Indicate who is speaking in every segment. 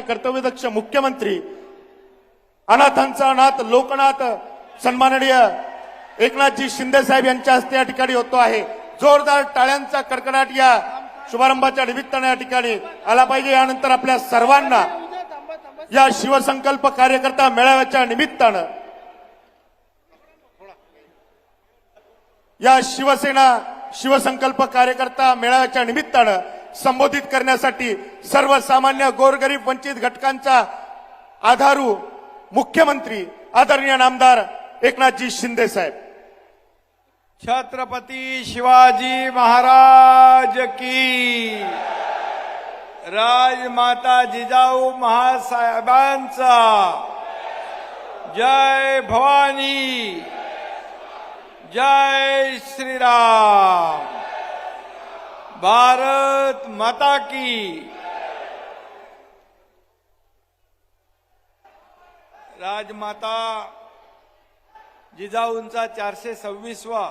Speaker 1: कर्तव्यदक्ष मुख्यमंत्री अनाथांचा अनाथ लोकनाथ सन्माननीय एकनाथजी शिंदे साहेब यांच्या हस्ते या ठिकाणी होतो आहे. जोरदार टाळ्यांचा कडकडाट या शुभारंभाच्या निमित्तानं या ठिकाणी आला पाहिजे. यानंतर आपल्या सर्वांना या शिवसंकल्प कार्यकर्ता मेळाव्याच्या निमित्तानं या शिवसेना शिवसंकल्प कार्यकर्ता मेळाव्याच्या निमित्तानं संबोधित करण्यासाठी सर्वसामान्य गोरगरीब वंचित घटकांचा आधारू मुख्यमंत्री आदरणीय नामदार एकनाथजी शिंदे साहेब.
Speaker 2: छत्रपती शिवाजी महाराज की राजमाता जिजाऊ महासाहेबांचा जय भवानी जय श्रीराम. भारत माता की। राजमाता जिजाऊंचा चारशे सव्वीसवा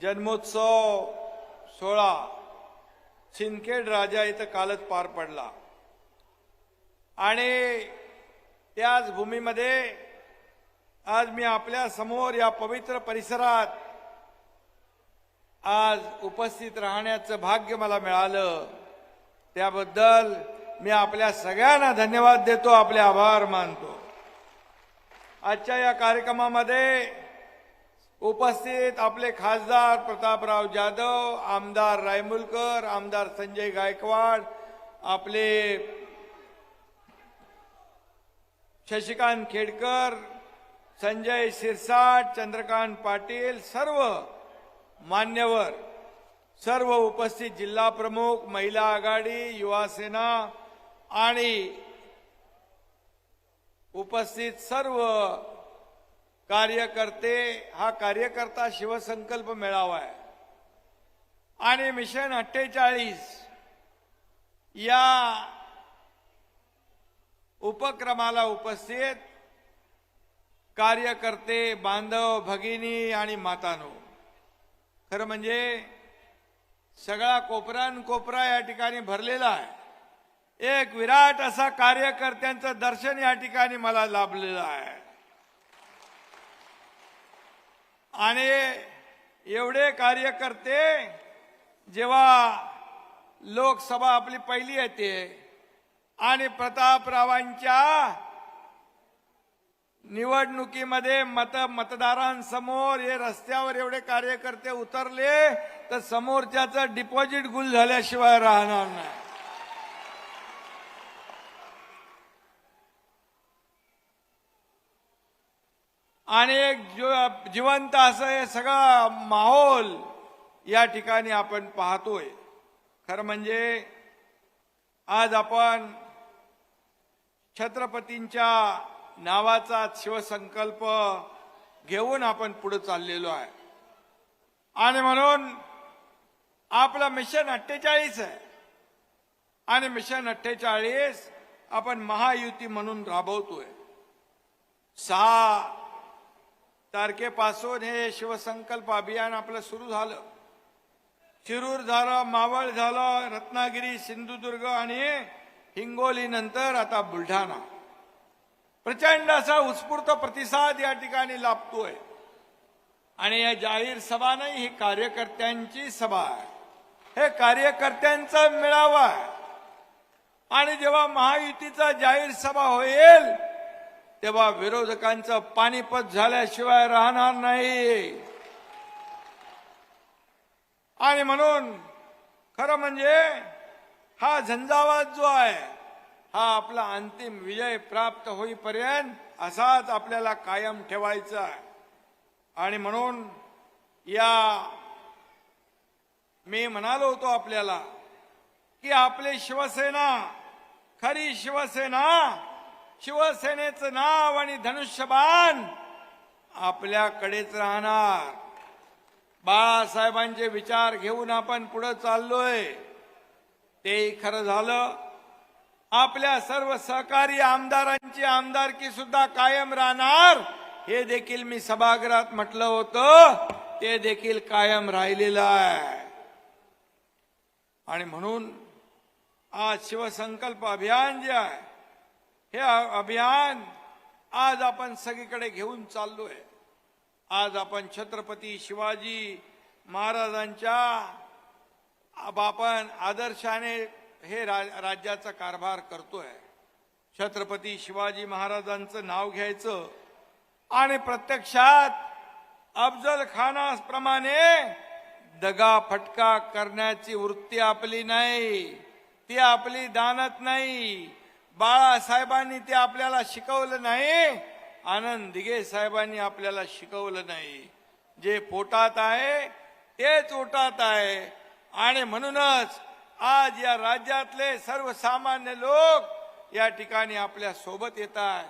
Speaker 2: जन्मोत्सव सोळा सिंदखेड राजा इथं कालच पार पडला. आणि त्याच भूमीमध्ये आज मी आपल्यासमोर या पवित्र परिसरात आज उपस्थित राहण्याचं भाग्य मला मिळालं. त्याबद्दल मी आपल्या सगळ्यांना धन्यवाद देतो आपले आभार मानतो. आजच्या या कार्यक्रमामध्ये उपस्थित आपले खासदार प्रतापराव जाधव आमदार रायमुलकर आमदार संजय गायकवाड आपले शशिकांत खेडकर संजय शिरसाट चंद्रकांत पाटील सर्व मान्यवर सर्व उपस्थित जिल्हा प्रमुख महिला आघाडी युवा सेना आणि उपस्थित सर्व कार्यकर्ते हा कार्यकर्ता शिवसंकल्प मेळावा आहे. आणि मिशन अठ्ठेचाळीस या उपक्रमाला उपस्थित कार्यकर्ते बांधव भगिनी आणि मातानो खरं म्हणजे सगळा कोपरान कोपरा या ठिकाणी भरलेला आहे. एक विराट असा कार्यकर्त्यांचं दर्शन या ठिकाणी मला लाभलेलं आहे. आणि एवढे कार्यकर्ते जेव्हा लोकसभा आपली पहिली येते आणि प्रतापरावांच्या निवडणुकीमध्ये मत मतदारांसमोर हे रस्त्यावर एवढे कार्यकर्ते उतरले तर समोरच्याचं डिपॉझिट गुल झाल्याशिवाय राहणार नाही. आणि एक जिवंत असं हे सगळं माहोल या ठिकाणी आपण पाहतोय. खरं म्हणजे आज आपण छत्रपतींच्या नावाचा शिवसंकल्प घेऊन आपण पुढे चाललेलो आहे. आणि म्हणून आपलं मिशन अठ्ठेचाळीस आहे. आणि मिशन अठ्ठेचाळीस आपण महायुती म्हणून राबवतोय. सहा तारखेपासून हे शिवसंकल्प अभियान आपलं सुरू झालं. शिरूर झालं मावळ झालं रत्नागिरी सिंधुदुर्ग आणि हिंगोली नंतर आता बुलढाणा. प्रचंड असा उत्स्फूर्त प्रतिसाद या ठिकाणी लाभतोय. आणि या जाहीर सभा नाही ही कार्यकर्त्यांची सभा आहे. हे कार्यकर्त्यांचा मेळावा आहे. आणि जेव्हा महायुतीचा जाहीर सभा होईल तेव्हा विरोधकांचं पाणीपत झाल्याशिवाय राहणार नाही. आणि म्हणून खरं म्हणजे हा झंझावात जो आहे हा आपला अंतिम विजय प्राप्त होईपर्यंत असाच आपल्याला कायम ठेवायचा आहे. आणि म्हणून या मी म्हणालो होतो आपल्याला की आपली शिवसेना खरी शिवसेना शिवसेनेचं नाव आणि धनुष्यबाण आपल्याकडेच राहणार. बाळासाहेबांचे विचार घेऊन आपण पुढे चाललोय. तेही खरं झालं. आपल्या सर्व सहकारी आमदारांची आमदारकी सुद्धा कायम राहणार. हे देखील मी सभागृहात म्हटलं होतं. ते देखील कायम राहिलेलं आहे. आणि म्हणून आज शिवसंकल्प अभियान जे आहे हे अभियान आज आपण सगळीकडे घेऊन चाललोय. आज आपण छत्रपती शिवाजी महाराजांच्या आपण आदर्शाने हे रा- राज्याचा कारभार करतोय. छत्रपती शिवाजी महाराजांचं नाव घ्यायचं आणि प्रत्यक्षात अफजल खानाप्रमाणे दगा फटका करण्याची वृत्ती आपली नाही. ती आपली दानत नाही. बाळासाहेबांनी ते आपल्याला शिकवलं नाही. आनंद दिघे साहेबांनी आपल्याला शिकवलं नाही. जे पोटात आहे तेच ओटात आहे. आणि म्हणूनच आज या राज्यातले सर्वसामान्य लोक या ठिकाणी आपल्यासोबत येत आहेत.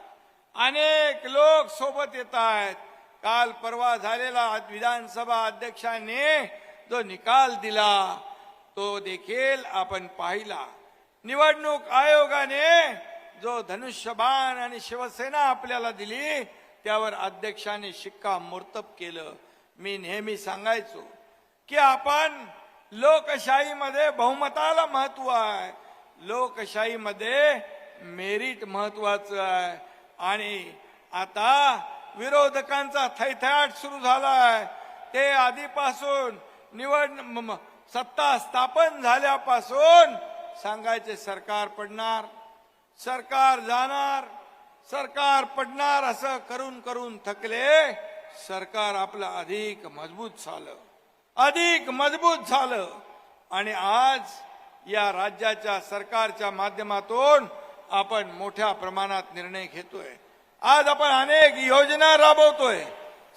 Speaker 2: अनेक लोक सोबत येत आहेत. काल परवा झालेला विधानसभा अध्यक्षांनी जो निकाल दिला तो देखील आपण पाहिला. निवडणूक आयोगाने जो धनुष्यबाण आणि शिवसेना आपल्याला दिली त्यावर अध्यक्षाने शिक्का मोर्तब केलं. मी नेहमी सांगायचो की आपण लोकशाहीमध्ये बहुमताला महत्त्व आहे. लोकशाहीमध्ये मेरिट महत्वाचं आहे. आणि आता विरोधकांचा थैथयाट सुरू झालाय. ते आधीपासून निवड म- सत्ता स्थापन झाल्यापासून सांगायचे सरकार पडणार सरकार जाणार सरकार पडणार असं करून करून थकले सरकार आपलं अधिक मजबूत झालं. अधिक मजबूत झालं. आणि आज या राज्याच्या सरकारच्या माध्यमातून आपण मोठ्या प्रमाणात निर्णय घेतोय. आज आपण अनेक योजना राबवतोय.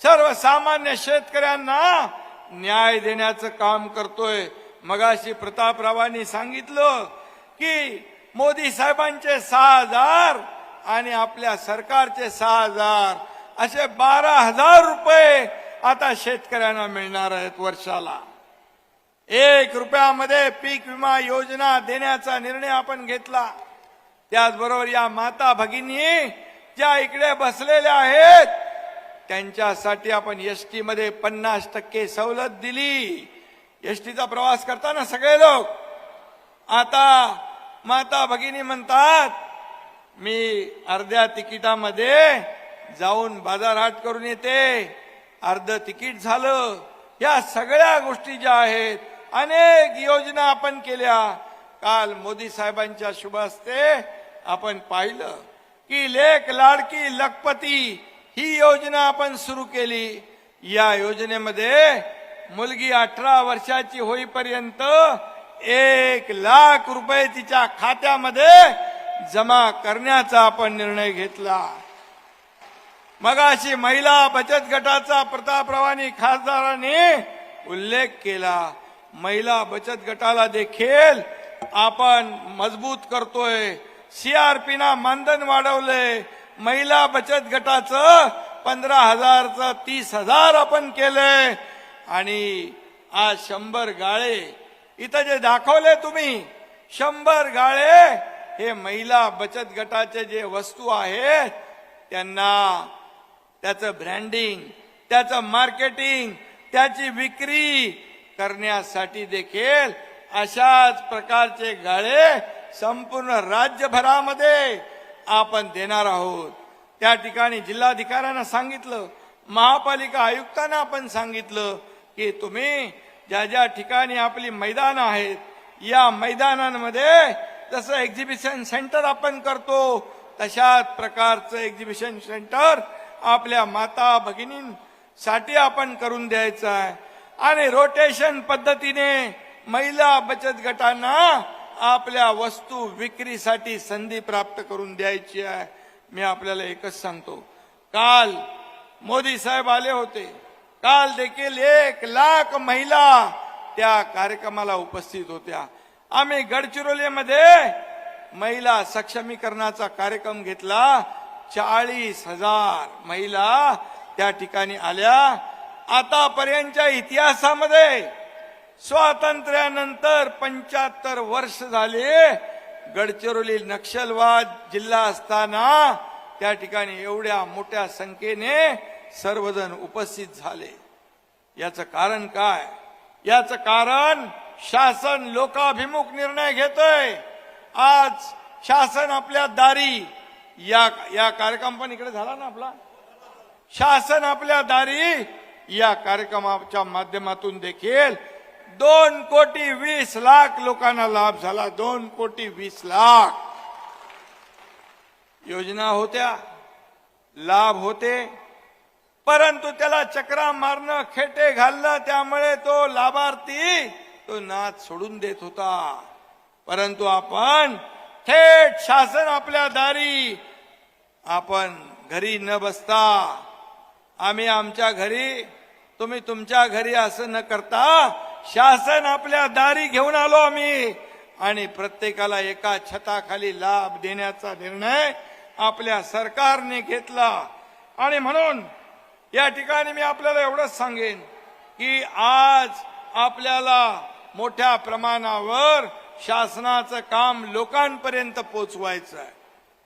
Speaker 2: सर्वसामान्य शेतकऱ्यांना न्याय देण्याचं काम करतोय. मगाशी प्रतापरावांनी सांगितलं की मोदी साहेबांचे सहा हजार आणि आपल्या सरकारचे सहा हजार असे बारा हजार रुपये आता शेतकऱ्यांना मिळणार आहेत वर्षाला. एक रुपयामध्ये पीक विमा योजना देण्याचा निर्णय आपण घेतला. त्याचबरोबर या माता भगिनी ज्या इकडे बसलेल्या आहेत त्यांच्यासाठी आपण एस टी मध्ये पन्नास टक्के सवलत दिली. एस टीचा प्रवास करताना सगळे लोक. आता माता भगिनी म्हणतात मी अर्ध्या तिकिटामध्ये जाऊन बाजारहाट करून येते. अर्ध तिकीट झालं. या सगळ्या गोष्टी ज्या आहेत अनेक योजना आपण केल्या. काल मोदी साहेबांच्या शुभ हस्ते आपण पाहिलं की लेख लाडकी लखपती ही योजना आपण सुरू केली. या योजनेमध्ये मुलगी अठरा वर्षाची होईपर्यंत एक लाख रुपये तिच्या खात्यामध्ये जमा करण्याचा आपण निर्णय घेतला. मगाशी महिला बचत गटाचा प्रतापरावांनी खासदारांनी उल्लेख केला. महिला बचत गटाला देखील आपण मजबूत करतोय. सीआरपी ना मानधन वाढवलंय. महिला बचत गटाचं पंधरा हजारचं तीस हजार आपण केलंय. आणि आज शंभर गाळे. इथं जे दाखवले तुम्ही शंभर गाळे हे महिला बचत गटाचे जे वस्तू आहेत त्यांना त्याचं ब्रँडिंग त्याचं मार्केटिंग त्याची विक्री करण्यासाठी देखील अशाच प्रकारचे गाळे संपूर्ण राज्यभरामध्ये आपण देणार आहोत. त्या ठिकाणी जिल्हाधिकाऱ्यांना सांगितलं महापालिका आयुक्तांना आपण सांगितलं की तुम्ही ज्या ज्या ठिकाणी आपली मैदान आहेत या मैदानांमध्ये जसं एक्झिबिशन सेंटर आपण करतो तशाच प्रकारचं एक्झिबिशन सेंटर आपल्या माता भगिनींसाठी आपण करून द्यायचं आहे. आणि रोटेशन पद्धतीने महिला बचत गटांना आपल्या वस्तू विक्रीसाठी संधी प्राप्त करून द्यायची आहे. मी आपल्याला एकच सांगतो. काल मोदी साहेब आले होते. काल देखील एक लाख महिला त्या कार्यक्रमाला उपस्थित होत्या. आम्ही गडचिरोलीमध्ये महिला सक्षमीकरणाचा कार्यक्रम घेतला. चाळीस हजार महिला त्या ठिकाणी आल्या. आतापर्यंतच्या इतिहासामध्ये स्वातंत्र्यानंतर पंच्याहत्तर वर्ष झाले. गडचिरोली नक्षलवाद जिल्हा असताना त्या ठिकाणी एवढ्या मोठ्या संख्येने सर्वजण उपस्थित झाले. याचं कारण काय? याचं कारण शासन लोकाभिमुख निर्णय घेतोय. आज शासन आपल्या दारी या या कार्यक्रम पण इकडे झाला ना आपला? शासन आपल्या दारी या कार्यक्रमाच्या माध्यमातून देखील दोन कोटी वीस लाख लोकांना लाभ झाला. दोन कोटी वीस लाख. योजना होत्या लाभ होते परंतु त्याला चक्रा मारणं खेटे घालणं त्यामुळे तो लाभार्थी तो नाच सोडून देत होता. परंतु आपण थेट शासन आपल्या दारी आपण घरी न बसता आम्ही आमच्या घरी तुम्ही तुमच्या घरी असं न करता शासन आपल्या दारी घेऊन आलो आम्ही. आणि प्रत्येकाला एका छताखाली लाभ देण्याचा निर्णय आपल्या सरकारने घेतला. आणि म्हणून या ठिकाणी मी आपल्याला एवढंच सांगेन की आज आपल्याला मोठ्या प्रमाणावर शासनाचं काम लोकांपर्यंत पोचवायचं आहे.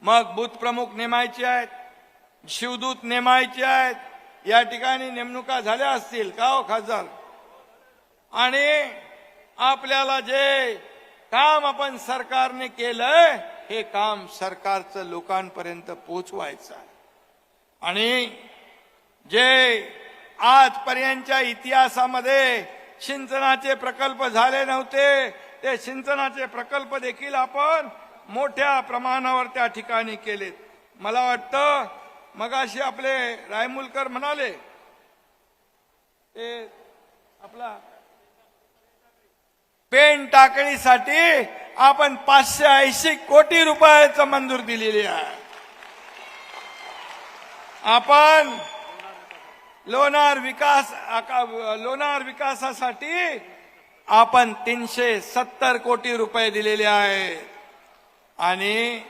Speaker 2: मग बूथ प्रमुख नेमायचे आहेत शिवदूत नेमायचे आहेत या ठिकाणी नेमणुका झाल्या असतील का हो खासदार? आणि आपल्याला जे काम आपण सरकारने केलंय हे काम सरकारचं लोकांपर्यंत पोचवायचं आहे. आणि जे आजपर्यंतच्या इतिहासामध्ये सिंचनाचे प्रकल्प झाले नव्हते ते सिंचनाचे प्रकल्प देखील आपण मोठ्या प्रमाणावर त्या ठिकाणी केलेत. मला वाटतं मगाशी आपले रायमुलकर म्हणाले ते आपला पेन टाकळीसाठी आपण पाचशे ऐंशी कोटी रुपयाचं मंजूर दिलेली आहे. आपण लोणार विकास लोणार विकासासाठी आपण तीनशे सत्तर कोटी रुपये दिलेले आहेत. आणि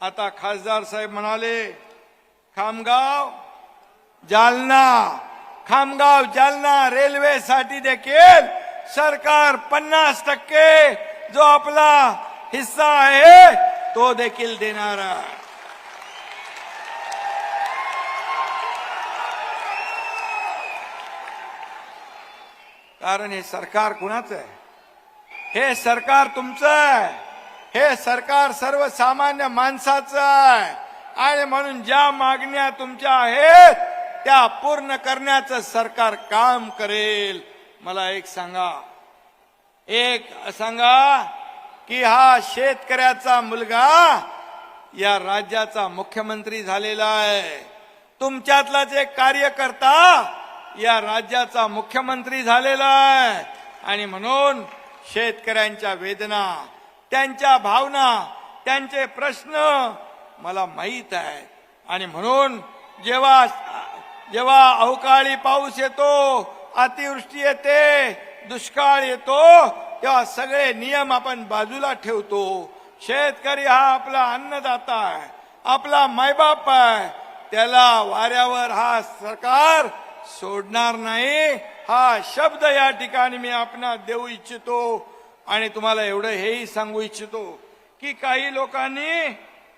Speaker 2: आता खासदार साहेब म्हणाले खामगाव जालना खामगाव जालना रेल्वेसाठी देखील सरकार पन्नास टक्के जो आपला हिस्सा आहे तो देखील देणार कारण हे सरकार कुणाचं आहे? हे सरकार तुमचं आहे. हे सरकार सर्वसामान्य माणसाचं आहे. आणि म्हणून ज्या मागण्या तुमच्या आहेत त्या पूर्ण करण्याचं सरकार काम करेल. मला एक सांगा. एक सांगा की हा शेतकऱ्याचा मुलगा या राज्याचा मुख्यमंत्री झालेला आहे. तुमच्यातलाच एक कार्यकर्ता या राज्याचा मुख्यमंत्री झालेला आहे. आणि म्हणून शेतकऱ्यांच्या वेदना त्यांच्या भावना त्यांचे प्रश्न मला माहीत आहे आणि म्हणून जेव्हा जेव्हा अवकाळी पाऊस येतो अतिवृष्टी येते दुष्काळ येतो तेव्हा सगळे नियम आपण बाजूला ठेवतो. शेतकरी हा आपला अन्नदाता आहे आपला मायबाप आहे. त्याला वाऱ्यावर हा सरकार सोडणार नाही. हा शब्द या ठिकाणी मी आपणा देऊ इच्छितो. आणि तुम्हाला एवढं हेही सांगू इच्छितो की काही लोकांनी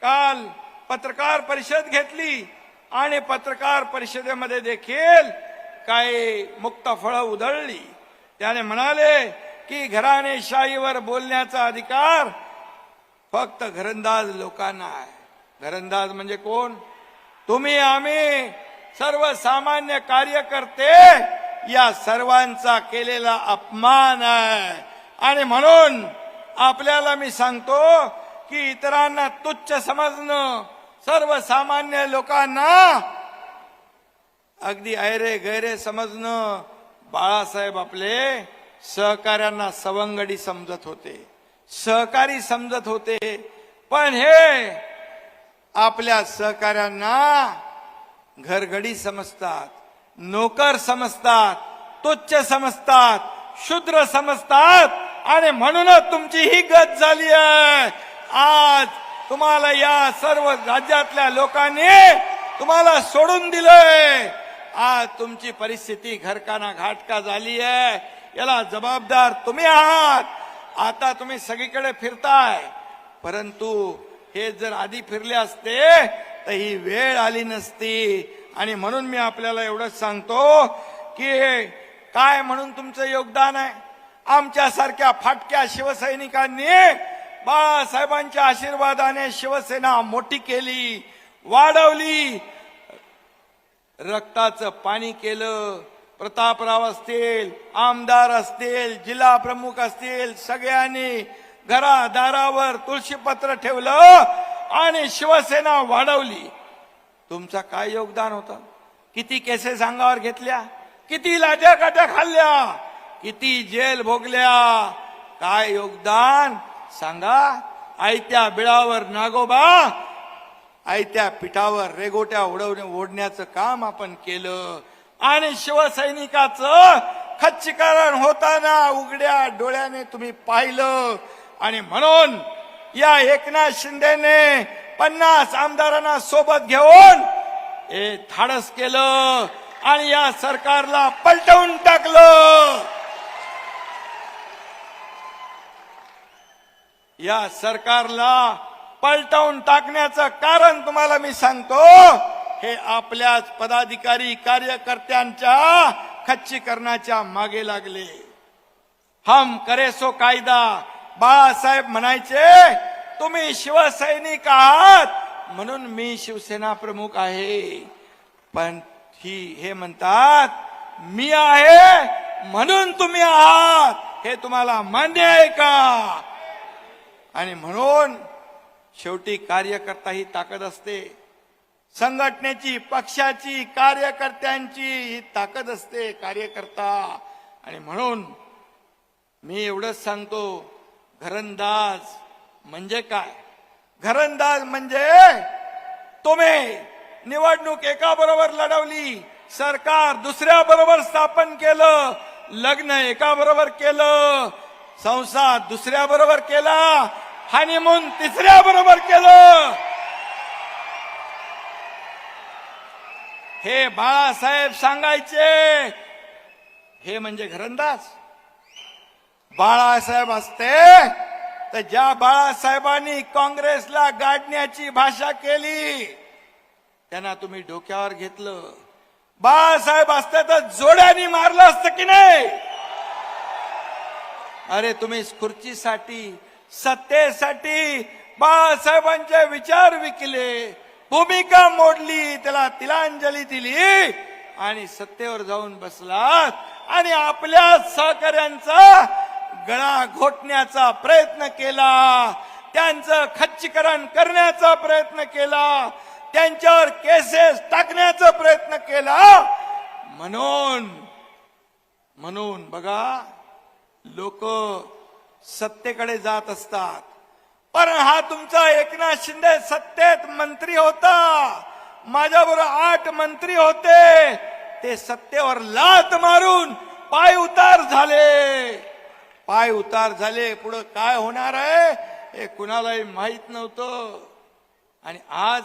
Speaker 2: काल पत्रकार परिषद घेतली आणि पत्रकार परिषदेमध्ये देखील काही मुक्त फळं उधळली. त्याने म्हणाले की घराणेशाहीवर बोलण्याचा अधिकार फक्त घरंदाज लोकांना आहे. घरंदाज म्हणजे कोण? तुम्ही आम्ही सर्वसामान्य कार्यकर्ते या सर्वांचा केलेला अपमान आहे. आणि म्हणून आपल्याला मी सांगतो की इतरांना तुच्छ समजणं सर्वसामान्य लोकांना अगदी ऐरे गैरे समजणं बाळासाहेब आपले सहकार्यांना सवंगडी समजत होते. सहकारी समजत होते. पण हे आपल्या सहकार्यांना घरगडी समजतात नोकर समजतात तुच्छ समजतात शूद्र समजतात. आणि म्हणूनच तुमची ही गत झाली आहे. आज तुम्हाला या सर्व राज्यातल्या लोकांनी तुम्हाला सोडून दिलंय. आज तुमची परिस्थिती घरकाना घाटका झाली आहे. याला जबाबदार तुम्ही आहात. आता तुम्ही सगळीकडे फिरताय. परंतु हे जर आधी फिरले असते तर ही वेळ आली नसती. आणि म्हणून मी आपल्याला एवढंच सांगतो की काय म्हणून तुमचं योगदान आहे? आमच्यासारख्या फाटक्या शिवसैनिकांनी बाळासाहेबांच्या आशीर्वादाने शिवसेना मोठी केली वाढवली. रक्ताचं पाणी केलं प्रतापराव असतील आमदार असतील जिल्हा प्रमुख असतील सगळ्यांनी घरादारावर तुळशीपत्र ठेवलं आणि शिवसेना वाढवली. तुमचं काय योगदान होतं? किती केसेस अंगावर घेतल्या? किती लाट्या काट्या खाल्ल्या? किती जेल भोगल्या? काय योगदान? सांगा. आयत्या बिळावर नागोबा आयत्या पिठावर रेगोट्या उडवणे ओढण्याचं काम आपण केलं. आणि शिवसैनिकाचं खच्चीकरण होताना उघड्या डोळ्याने तुम्ही पाहिलं. आणि म्हणून या एकनाथ शिंदेने पन्नास आमदारांना सोबत घेऊन हे धाडस केलं आणि या सरकारला पलटवून टाकलं. या सरकारला पलटवून टाकण्याचं कारण तुम्हाला मी सांगतो. हे आपल्याच पदाधिकारी कार्यकर्त्यांच्या खच्चीकरणाच्या मागे लागले. हम करे सो कायदा. बाळासाहेब म्हणायचे तुम्ही शिवसैनिक आहात. म्हणून मी शिवसेना प्रमुख आहे. पण ही हे म्हणतात मी आहे म्हणून तुम्ही आहात. हे तुम्हाला मान्य आहे का? आणि म्हणून शेवटी कार्यकर्ता ही ताकद असते. संघटनेची पक्षाची कार्यकर्त्यांची ही ताकद असते कार्यकर्ता. आणि म्हणून मी एवढंच सांगतो घरंदाज म्हणजे काय? घरंदाज म्हणजे तुम्ही निवडणूक एका बरोबर लढवली सरकार दुसऱ्या बरोबर स्थापन केलं लग्न एका बरोबर केलं संसार दुसऱ्या बरोबर केला हनीमून तिसऱ्या बरोबर केलं. हे बाळासाहेब सांगायचे हे म्हणजे घरंदाज. बाळासाहेब असते तर ज्या बाळासाहेबांनी काँग्रेसला गाडण्याची भाषा केली त्यांना तुम्ही डोक्यावर घेतलं. बाळासाहेब असते तर जोड्यानी मारलं असतं की नाही? अरे तुम्ही खुर्चीसाठी सत्तेसाठी बाळासाहेबांचे विचार विकले भूमिका मोडली त्याला तिलांजली दिली आणि सत्तेवर जाऊन बसलात आणि आपल्या सहकाऱ्यांचा गळा घोटण्याचा प्रयत्न केला त्यांचं खच्चीकरण करण्याचा प्रयत्न केला त्यांच्यावर केसेस टाकण्याचा प्रयत्न केला. म्हणून म्हणून बघा लोक सत्तेकडे जात असतात. पण हा तुमचा एकनाथ शिंदे सत्तेत मंत्री होता. माझ्याबरोबर आठ मंत्री होते. ते सत्तेवर लात मारून पाय उतार झाले. पाय उतार झाले. पुढं काय होणार आहे? हे कुणालाही माहीत नव्हतं. आणि आज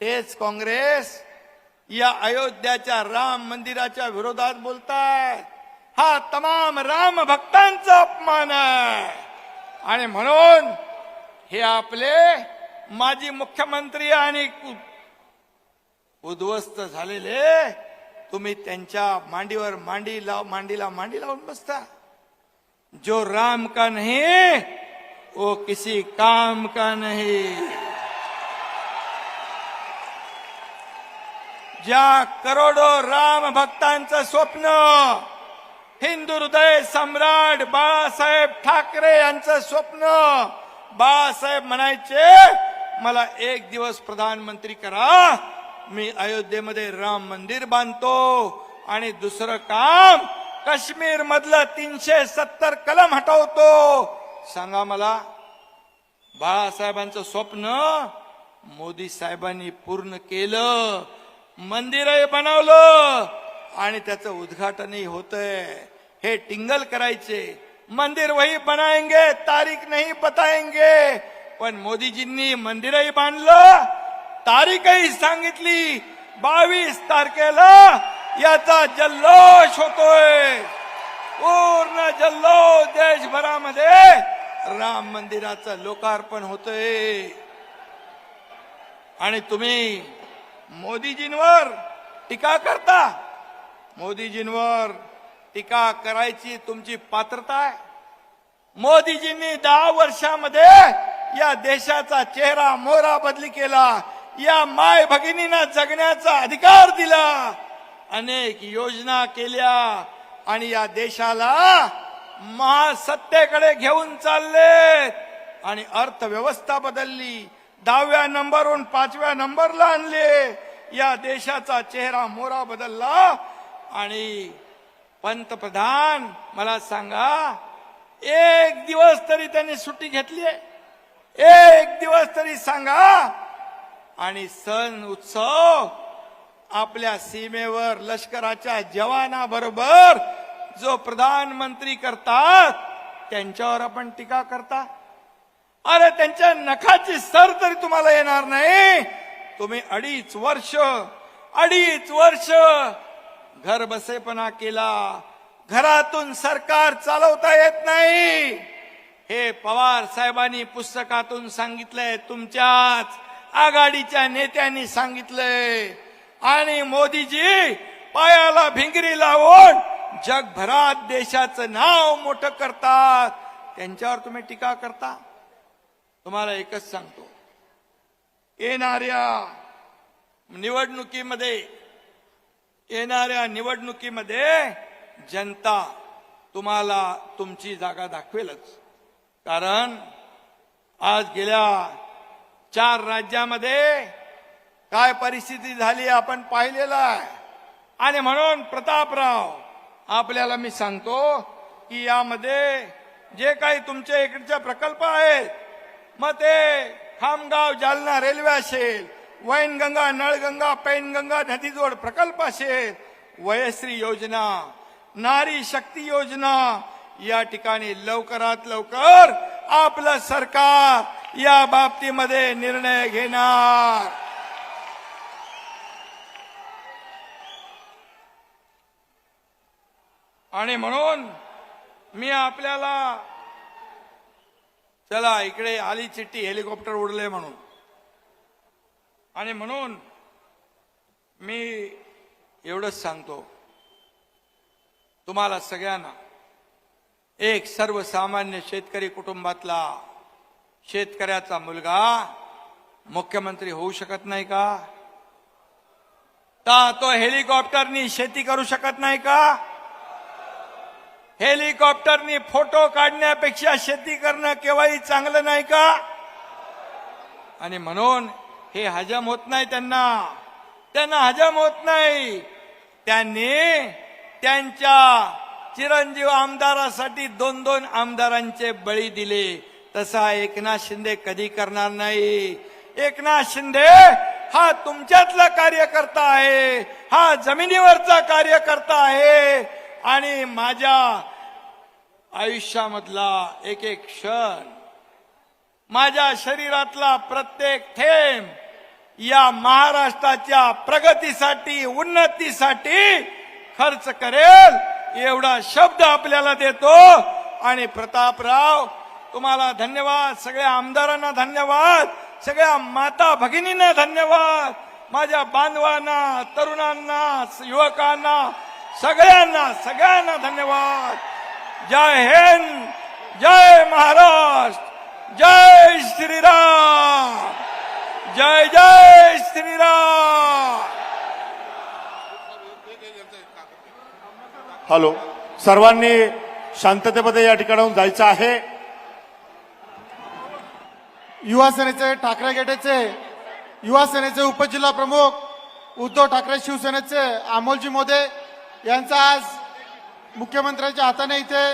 Speaker 2: तेच काँग्रेस या अयोध्याच्या राम मंदिराच्या विरोधात बोलतायत. हा तमाम राम भक्तांचा अपमान आहे. आणि म्हणून हे आपले माजी मुख्यमंत्री आणि उद्ध्वस्त झालेले तुम्ही त्यांच्या मांडीवर मांडी लाव मांडीला मांडी लावून बसता. जो राम का नहीं वो किसी काम का नहीं. ज्या करोडो राम भक्तांचं स्वप्न हिंदू हृदय सम्राट बाळासाहेब ठाकरे यांचं स्वप्न. बाळासाहेब म्हणायचे मला एक दिवस प्रधानमंत्री करा. मी अयोध्येमध्ये राम मंदिर बांधतो. आणि दुसरं काम काश्मीर मधलं तीनशे सत्तर कलम हटवतो. सांगा मला बाळासाहेबांचं स्वप्न मोदी साहेबांनी पूर्ण केलं मंदिरही बनवलं आणि त्याचं उद्घाटनही होतंय. हे टिंगल करायचे. मंदिर वही बनाएंगे तारीख नाही बताएंगे. पण मोदीजींनी मंदिरही बांधलं तारीखही सांगितली. बावीस तारखेला याचा जल्लोष होतोय. पूर्ण जल्लोष देशभरामध्ये राम मंदिराचं लोकार्पण होतंय. आणि तुम्ही मोदीजींवर टीका करता. मोदीजींवर टीका करायची तुमची पात्रता आहे? मोदीजींनी दहा वर्षामध्ये या देशाचा चेहरा मोहरा बदली केला. या माय भगिनींना जगण्याचा अधिकार दिला. अनेक योजना केल्या आणि या देशाला महासत्तेकडे घेऊन चालले आणि अर्थव्यवस्था बदलली. दहाव्या नंबरवरून पाचव्या नंबरला आणले. या देशाचा चेहरा मोरा बदलला आणि पंतप्रधान मला सांगा एक दिवस तरी त्यांनी सुट्टी घेतली एक दिवस तरी सांगा. आणि सण उत्सव आपल्या सीमेवर लष्कराच्या जवानाबरोबर जो प्रधानमंत्री करतात त्यांच्यावर आपण टीका करता. अरे त्यांच्या नखाची सर तरी तुम्हाला येणार नाही. तुम्ही अडीच वर्ष अडीच वर्ष घर बसेपणा केला घरातून सरकार चालवता येत नाही. हे पवार साहेबांनी पुस्तकातून सांगितलंय तुमच्याच आघाडीच्या नेत्यांनी सांगितलंय. आणि मोदीजी पायाला भिंगरी लावून जगभरात देशाचं नाव मोठं करतात. त्यांच्यावर तुम्ही टीका करता? तुम्हाला एकच सांगतो. येणाऱ्या निवडणुकीमध्ये येणाऱ्या निवडणुकीमध्ये जनता तुम्हाला तुमची जागा दाखवेलच. कारण आज गेल्या चार राज्यामध्ये काय परिस्थिती झाली आपण पाहिलेला आहे. आणि म्हणून प्रतापराव आपल्याला मी सांगतो की यामध्ये जे काही तुमचे इकडचे प्रकल्प आहेत मग ते खामगाव जालना रेल्वे असेल वैनगंगा नळगंगा पैनगंगा नदीजोड प्रकल्प असेल वयश्री योजना नारी शक्ती योजना या ठिकाणी लवकरात लवकर आपलं सरकार या बाबतीमध्ये निर्णय घेणार. आणि म्हणून मी आपल्याला चला इकडे आली चिठ्ठी हेलिकॉप्टर उडले म्हणून. आणि म्हणून मी एवढंच सांगतो. तुम्हाला सगळ्यांना एक सर्वसामान्य शेतकरी कुटुंबातला शेतकऱ्याचा मुलगा मुख्यमंत्री होऊ शकत नाही का? ता तो हेलिकॉप्टरनी शेती करू शकत नाही का? हेलिकॉप्टरनी फोटो काढण्यापेक्षा शेती करणं केव्हाही चांगलं नाही का? आणि म्हणून हे हजम होत नाही त्यांना. त्यांना हजम होत नाही. त्यांनी त्यांच्या चिरंजीव आमदारासाठी दोन दोन आमदारांचे बळी दिले. तसा एकनाथ शिंदे कधी करणार नाही. एकनाथ शिंदे हा तुमच्यातला कार्यकर्ता आहे. हा जमिनीवरचा कार्यकर्ता आहे. आणि माझ्या आयुष्यामधला एक एक क्षण माझ्या शरीरातला प्रत्येक थेंब या महाराष्ट्राच्या प्रगतीसाठी उन्नतीसाठी खर्च करेल एवढा शब्द आपल्याला देतो. आणि प्रतापराव तुम्हाला धन्यवाद. सगळ्या आमदारांना धन्यवाद. सगळ्या माता भगिनींना धन्यवाद. माझ्या बांधवांना तरुणांना युवकांना सगळ्यांना सगळ्यांना धन्यवाद. जय हिंद जय महाराष्ट्र. जय श्रीराम जय जय श्रीराम।
Speaker 1: हॅलो सर्वांनी शांततेमध्ये या ठिकाणाहून जायचं आहे.
Speaker 3: युवा सेनेचे ठाकरे गेटेचे युवा सेनेचे उपजिल्हा प्रमुख उद्धव ठाकरे शिवसेनेचे अमोलजी मोदे यांचा आज मुख्यमंत्र्यांच्या हाताने इथे